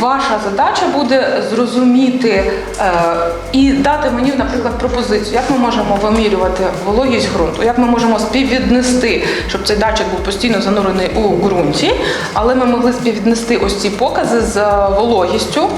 ваша задача буде зрозуміти е, і дати мені, наприклад, пропозицію, як ми можемо вимірювати вологість ґрунту, як ми можемо співвіднести, щоб цей датчик був постійно занурений у ґрунті, але ми могли співвіднести ось ці покази з вологістю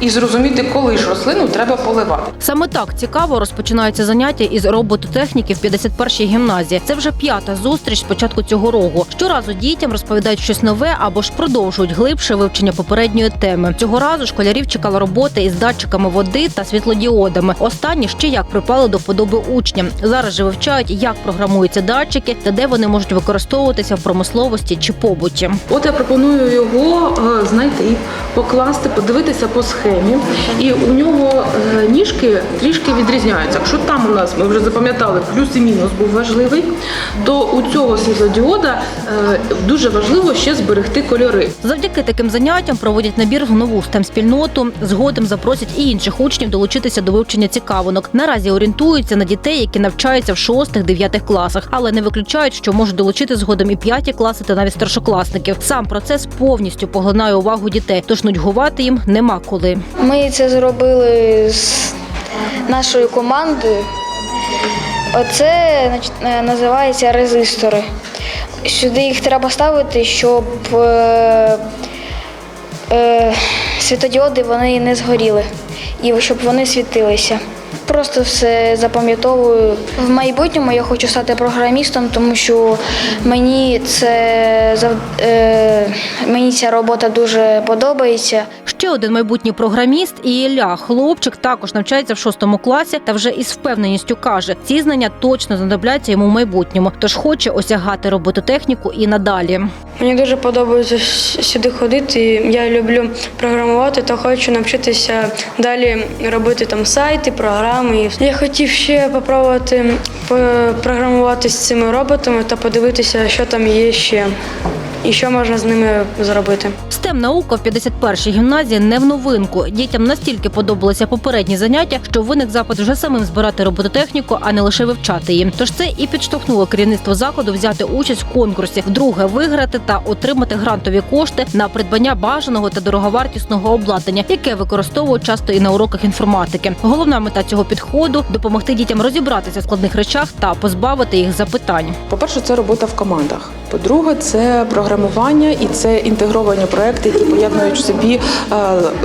і зрозуміти, коли ж рослину треба поливати. Саме так цікаво розпочинаються заняття із робототехніки в 51-й гімназії. Це вже п'ята зустріч з початку цього року. Щоразу дітям розповідають щось нове або ж продовжують глибше вивчення попередньої теми. Цього разу школярів чекала робота із датчиками води та світлодіодами. Останні ще як припали до вподоби учням. Зараз же вивчають, як програмуються датчики та де вони можуть використовуватися в промисловості чи побуті. От я пропоную його е, знайти, покласти, подивитися по схемі. І у нього е, ніжки трішки відрізняються. Якщо там у нас ми вже запам'ятали плюс і мінус був важливий, то у цього світлодіода е, дуже важливо ще зберегти кольори. Завдяки таким заняттям проводять набір в нову stem спільноту. Згодом запросять і інших учнів долучитися до вивчення цікавинок. Наразі орієнтуються на дітей, які навчаються в 6-9 класах, але не виключають, що можуть долучити згодом і 5 класи та навіть старшокласників. Сам процес повністю поглинає увагу дітей, тож нудьгувати їм нема коли. Ми це зробили з нашою командою. Оце е, називається резистори. Сюди їх треба ставити, щоб е, е, світодіоди вони не згоріли і щоб вони світилися. Просто все запам'ятовую. В майбутньому я хочу стати програмістом, тому що мені це е, мені ця робота дуже подобається. Ще один майбутній програміст і Ілля, хлопчик, також навчається в шостому класі та вже із впевненістю каже, ці знання точно знадобляться йому в майбутньому, тож хоче осягати робототехніку і надалі. Мені дуже подобається сюди ходити. Я люблю програмувати та хочу навчитися далі робити там сайти, програми. Я хотів ще попробувати програмувати з цими роботами та подивитися, що там є ще і що можна з ними зробити. STEM наука в 51-й гімназії не в новинку. Дітям настільки подобалися попередні заняття, що виник запит вже самим збирати робототехніку, а не лише вивчати її. Тож це і підштовхнуло керівництво закладу взяти участь в конкурсі, вдруге виграти та отримати грантові кошти на придбання бажаного та дороговартісного обладнання, яке використовують часто і на уроках інформатики. Головна мета цього підходу допомогти дітям розібратися в складних речах та позбавити їх запитань. По-перше, це робота в командах. По-друге, це програмування і це інтегровані проекти, які поєднують в собі е,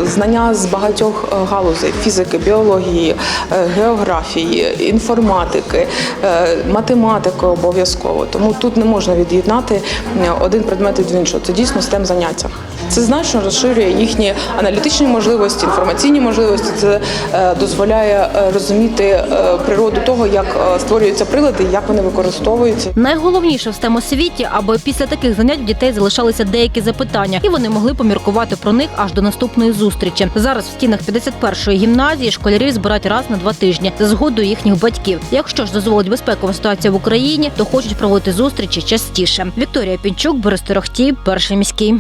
знання з багатьох е, галузей фізики, біології, е, географії, інформатики, математики обов'язково. Тому тут не можна від'єднати один предмет від іншого. Це дійсно stem заняття. Це значно розширює їхні аналітичні можливості, інформаційні можливості. Це дозволяє розуміти природу того, як створюються прилади, як вони використовуються. Найголовніше в STEM освіті, аби після таких занять в дітей залишалися деякі запитання, і вони могли поміркувати про них аж до наступної зустрічі. Зараз в стінах 51-ї гімназії школярів збирають раз на два тижні за згодою їхніх батьків. Якщо ж дозволить безпекова ситуація в Україні, то хочуть проводити зустрічі частіше. Вікторія Пінчук, Борис Торохтій, перший міський.